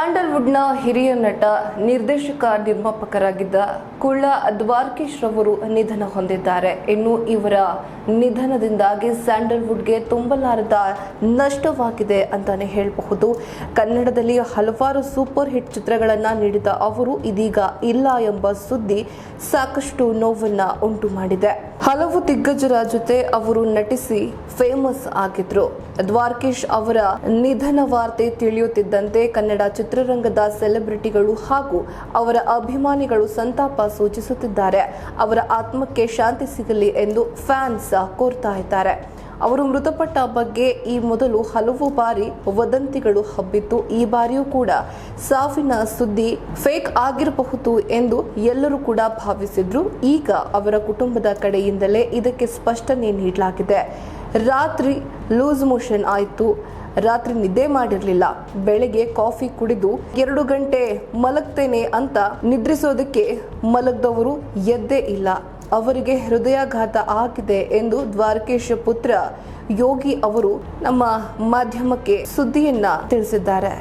ಸ್ಯಾಂಡಲ್ವುಡ್ನ ಹಿರಿಯ ನಟ ನಿರ್ದೇಶಕ ನಿರ್ಮಾಪಕರಾಗಿದ್ದ ಕುಳ್ಳ ದ್ವಾರಕೇಶ್ ರವರು ನಿಧನ ಹೊಂದಿದ್ದಾರೆ. ಇನ್ನು ಇವರ ನಿಧನದಿಂದಾಗಿ ಸ್ಯಾಂಡಲ್ವುಡ್ಗೆ ತುಂಬಲಾರದ ನಷ್ಟವಾಗಿದೆ ಅಂತಾನೆ ಹೇಳಬಹುದು. ಕನ್ನಡದಲ್ಲಿ ಹಲವಾರು ಸೂಪರ್ ಹಿಟ್ ಚಿತ್ರಗಳನ್ನ ನೀಡಿದ ಅವರು ಇದೀಗ ಇಲ್ಲ ಎಂಬ ಸುದ್ದಿ ಸಾಕಷ್ಟು ನೋವನ್ನ ಉಂಟು ಮಾಡಿದೆ. ಹಲವು ದಿಗ್ಗಜರ ಜೊತೆ ಅವರು ನಟಿಸಿ ಫೇಮಸ್ ಆಗಿದ್ರು. ದ್ವಾರ್ಕೇಶ್ ಅವರ ನಿಧನ ವಾರ್ತೆ ತಿಳಿಯುತ್ತಿದ್ದಂತೆ ಕನ್ನಡ ಚಿತ್ರರಂಗದ ಸೆಲೆಬ್ರಿಟಿಗಳು ಹಾಗೂ ಅವರ ಅಭಿಮಾನಿಗಳು ಸಂತಾಪ ಸೂಚಿಸುತ್ತಿದ್ದಾರೆ. ಅವರ ಆತ್ಮಕ್ಕೆ ಶಾಂತಿ ಸಿಗಲಿ ಎಂದು ಫ್ಯಾನ್ಸ್ ಕೋರ್ತಾ ಇದ್ದಾರೆ. ಅವರು ಮೃತಪಟ್ಟ ಬಗ್ಗೆ ಈ ಮೊದಲು ಹಲವು ಬಾರಿ ವದಂತಿಗಳು ಹಬ್ಬಿತ್ತು. ಈ ಬಾರಿಯೂ ಕೂಡ ಸಾವಿನ ಸುದ್ದಿ ಫೇಕ್ ಆಗಿರಬಹುದು ಎಂದು ಎಲ್ಲರೂ ಕೂಡ ಭಾವಿಸಿದ್ರು. ಈಗ ಅವರ ಕುಟುಂಬದ ಕಡೆಯಿಂದಲೇ ಇದಕ್ಕೆ ಸ್ಪಷ್ಟನೆ ನೀಡಲಾಗಿದೆ. ರಾತ್ರಿ ಲೂಸ್ ಮೋಷನ್ ಆಯಿತು. ರಾತ್ರಿ ನಿದ್ದೆ ಮಾಡಿರಲಿಲ್ಲ. ಬೆಳಗ್ಗೆ ಕಾಫಿ ಕುಡಿದು ಎರಡು ಗಂಟೆ ಮಲಗ್ತೇನೆ ಅಂತ ನಿದ್ರಿಸೋದಕ್ಕೆ ಮಲಗ್ದವರು ಎದ್ದೇ ಇಲ್ಲ. ಅವರಿಗೆ ಹೃದಯಾಘಾತ ಆಗಿದೆ ಎಂದು ದ್ವಾರಕೇಶ ಪುತ್ರ ಯೋಗಿ ಅವರು ನಮ್ಮ ಮಾಧ್ಯಮಕ್ಕೆ ಸುದ್ದಿಯನ್ನ ತಿಳಿಸಿದ್ದಾರೆ.